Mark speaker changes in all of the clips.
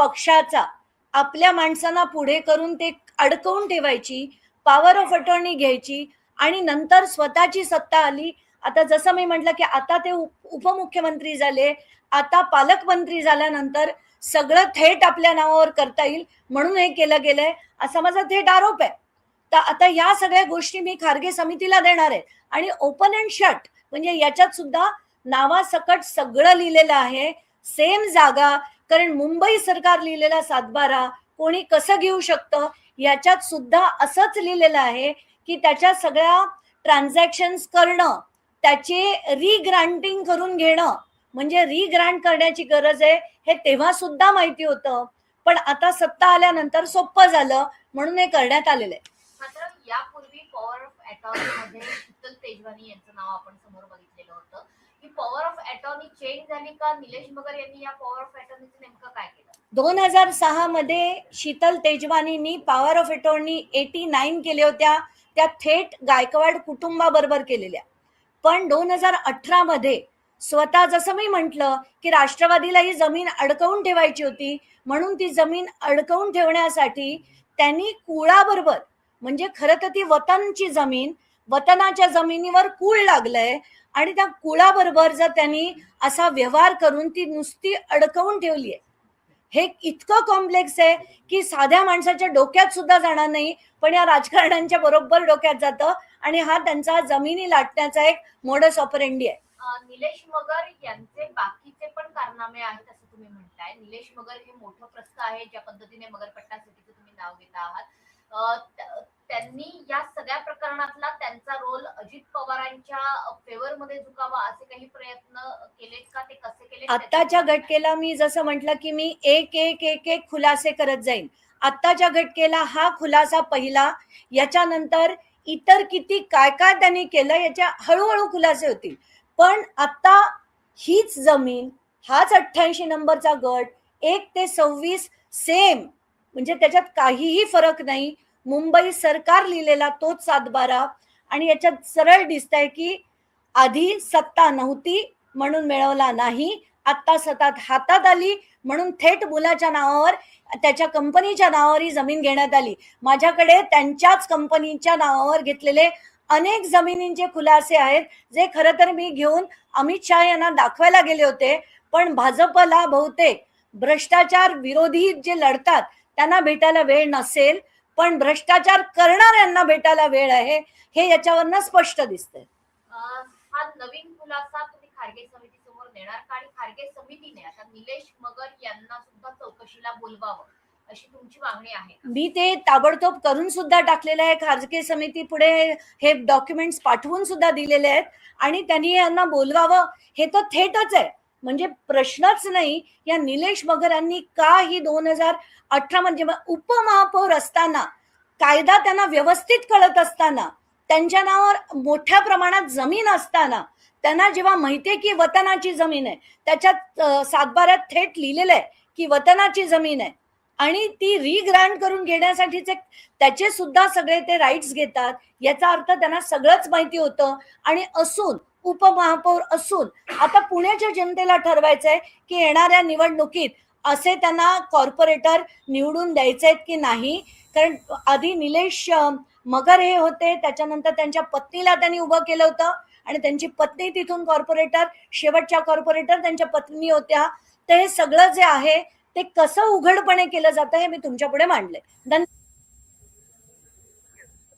Speaker 1: पक्षाचा आपल्या माणसांना पुढे करून ते अडकवून ठेवायची पॉवर ऑफ अटॉर्नी घ्यायची आणि नंतर स्वतःची सत्ता आली. आता जसं मी म्हटलं की आता ते उप- उपमुख्यमंत्री झाले आता पालकमंत्री झाल्यानंतर सगळं थेट आपल्या नावावर करता येईल म्हणून हे केलं गेलंय असा माझा थेट आरोप आहे. तर आता या सगळ्या गोष्टी मी खारगे समितीला देणार आहे. आणि ओपन अँड शट म्हणजे याच्यात सुद्धा नावासकट सगळं लिहिलेलं आहे. सेम जागा कारण मुंबई सरकार लिहिलेला सातबारा कोणी कसं घेऊ शकतं? याच्यात सुद्धा असंच लिहिलेलं आहे की त्याच्या सगळ्या ट्रान्झॅक्शन्स करणं त्याचे रिग्रांटिंग करून घेणं म्हणजे रिग्रांट करण्याची गरज आहे हे तेव्हा सुद्धा माहिती होतं. पण आता सत्ता आल्यानंतर सोपं झालं म्हणून हे करण्यात आलेलं आहे.
Speaker 2: यापूर्वी पॉवर ऑफ अटॉर्नी मध्ये शीतल तेजवानी यांचं नाव आपण समोर बघितलेलं होतं. ही पॉवर ऑफ अटॉर्नी चेंज झाली का? निलेश मगर यांनी या पॉवर ऑफ अटॉर्नीचं नेमकं काय केलं?
Speaker 1: दोन हजार सहा मध्ये Sheetal तेजवानींनी power of attorney eighty nine केल्या होत्या. त्या थेट गायकवाड कुटुंबाबरोबर केलेल्या. पण दोन हजार अठरा मध्ये स्वतः जसं मी म्हटलं की राष्ट्रवादीला ही जमीन अडकवून ठेवायची होती. म्हणून ती जमीन अडकवून ठेवण्यासाठी त्यांनी कुळाबरोबर म्हणजे खरं तर ती वतनची जमीन वतनाच्या जमिनीवर कूळ लागलंय आणि त्या कुळाबरोबर जर त्यांनी असा व्यवहार करून ती नुसती अडकवून ठेवली आहे हे इतकं कॉम्प्लेक्स आहे की साध्या माणसाच्या डोक्यात सुद्धा जाणार नाही पण या राजकारण्यांच्या बरोबर डोक्यात जातं आणि हा त्यांचा जमिनी लाटण्याचा एक मोडस ऑपरेंडी आहे.
Speaker 2: निलेश मगर यांचे बाकीचे पण कारनामे आहेत असं तुम्ही म्हणताय. निलेश मगर हे मोठं प्रस्थ आहे ज्या पद्धतीने मगरपट्टा सिटीचं तुम्ही नाव घेत आहात. त्यांनी या सगळ्या प्रकरणातला त्यांचा रोल अजित पवारांच्या फेवर मध्ये झुकावा असे काही प्रयत्न केलेत का? ते कसे केले
Speaker 1: आत्ताच्या घटकेला मी जसं म्हटलं की मी एक एक एक एक खुलासे करत जाईन. आत्ताच्या घटकेला हा खुलासा पहिला. याच्यानंतर इतर किती काय काय त्यांनी केलं याच्या हळूहळू खुलासे होतील. पण आता हीच जमीन हाच अठ्ठ्याऐंशी नंबरचा गट एक ते सव्वीस सेम म्हणजे त्याच्यात काहीही फरक नाही. मुंबई सरकार लिहिलेला तोच सातबारा आणि याच्यात सरळ दिसत आहे की आधी सत्ता नव्हती म्हणून मिळवला नाही आत्ता सतात हातात आली म्हणून थेट मुलाच्या नावावर त्याच्या कंपनीच्या नावावर ही जमीन घेण्यात आली. माझ्याकडे त्यांच्याच कंपनीच्या नावावर घेतलेले अनेक जमिनींचे खुलासे आहेत जे खरं तर मी घेऊन अमित शहा यांना दाखवायला गेले होते पण भाजपला बहुतेक भ्रष्टाचार विरोधी जे लढतात त्यांना भेटायला वेळ नसेल पण भ्रष्टाचार करणाऱ्यांना भेटायला वेळ आहे हे याच्यावरनं स्पष्ट दिसतंय.
Speaker 2: हा नवीन खुलासा तुम्ही खारगे समिती समोर नेणार का? आणि खारगे समितीने आता निलेश मगर यांना सुद्धा चौकशीला बोलवावं अशी तुमची मागणी आहे?
Speaker 1: मी ते ताबडतोब करून सुद्धा टाकलेलं आहे. खाजगी समिती पुढे हे डॉक्युमेंट्स पाठवून सुद्धा दिलेले आहेत. आणि त्यांनी यांना बोलवावं हे तर थेटच आहे. म्हणजे प्रश्नच नाही. या निलेश मगरांनी का ही दोन हजार अठरा म्हणजे उपमहापौर असताना कायदा त्यांना व्यवस्थित कळत असताना त्यांच्या नावावर मोठ्या प्रमाणात जमीन असताना त्यांना जेव्हा माहितीये की वतनाची जमीन आहे त्याच्यात सातबाऱ्यात थेट लिहिलेलं आहे की वतनाची जमीन आहे. आणि ती रिग्रांट करून घेण्यासाठीचे त्याचे सुद्धा सगळे ते राईट्स घेतात याचा अर्थ त्यांना सगळंच माहिती होतं. आणि असून उपमहापौर असून आता पुण्याच्या जनतेला ठरवायचंय की येणाऱ्या निवडणुकीत असे त्यांना कॉर्पोरेटर निवडून द्यायचे आहेत की नाही? कारण आधी निलेश मगर हे होते त्याच्यानंतर त्यांच्या पत्नीला त्यांनी उभं केलं होतं आणि त्यांची पत्नी तिथून कॉर्पोरेटर शेवटच्या कॉर्पोरेटर त्यांच्या पत्नी होत्या. तर हे सगळं जे आहे ते कसं उघडपणे केलं जातं हे मी तुमच्यापुढे मांडलंय. धन्यवाद.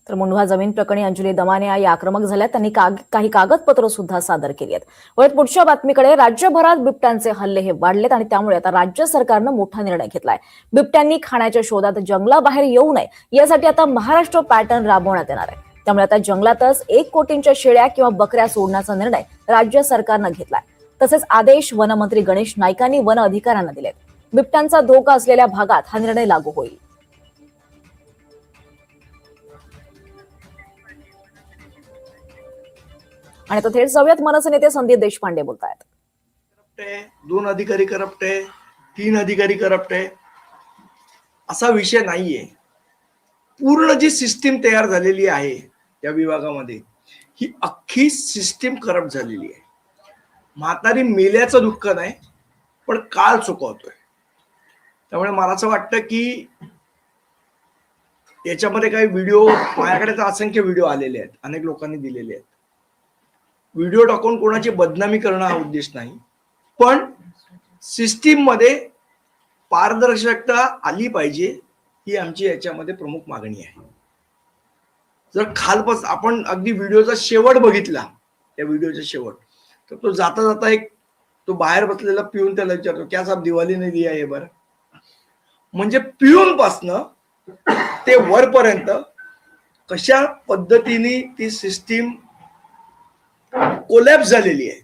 Speaker 3: तर मुंढवा जमीन प्रकरणी अंजली दमाने आई आक्रमक झाल्या त्यांनी काग- काही कागदपत्र सुद्धा सादर केली आहेत वळत पुढच्या बातमीकडे राज्यभरात बिबट्यांचे हल्ले हे वाढलेत आणि त्यामुळे आता राज्य सरकारनं मोठा निर्णय घेतलाय. बिबट्यांनी खाण्याच्या शोधात जंगलाबाहेर येऊ नये यासाठी आता महाराष्ट्र पॅटर्न राबवण्यात येणार आहे. त्यामुळे आता जंगलातच एक कोटींच्या शेळ्या किंवा बकऱ्या सोडण्याचा निर्णय राज्य सरकारनं घेतलाय. तसेच आदेश वनमंत्री गणेश नाईकांनी वन अधिकाऱ्यांना दिलेत. बिबट्यांचा धोका असलेल्या भागात हा निर्णय लागू होईल. आणि आता थेट जाऊयात मनसे नेते संदीप देशपांडे बोलत आहेत
Speaker 4: करप्ट आहे दोन अधिकारी करप्ट आहे तीन अधिकारी करप्ट. आहे असा विषय नाहीये. पूर्ण जी सिस्टीम तयार झालेली आहे या विभागामध्ये ही अख्खी सिस्टीम करप्ट झालेली आहे. म्हातारी मेल्याचं दुःख नाही पण काळ चुकवतोय. त्यामुळे मला असं वाटतं की याच्यामध्ये काही व्हिडिओ माझ्याकडे तर असंख्य व्हिडिओ आलेले आहेत अनेक लोकांनी दिलेले आहेत. व्हिडिओ टाकून कोणाची बदनामी करणं हा उद्देश नाही. पण सिस्टीममध्ये पारदर्शकता आली पाहिजे ही आमची याच्यामध्ये प्रमुख मागणी आहे. जर खालपास आपण अगदी व्हिडिओचा शेवट बघितला त्या व्हिडिओचा शेवट तर तो जाता जाता एक तो बाहेर बसलेला पिऊन त्याला विचारतो क्या साहेब दिवाळी नाही दिया आहे बरं? म्हणजे पिऊन पासनं ते वरपर्यंत कशा पद्धतीने ती सिस्टीम कोलॅप्स झालेली आहे.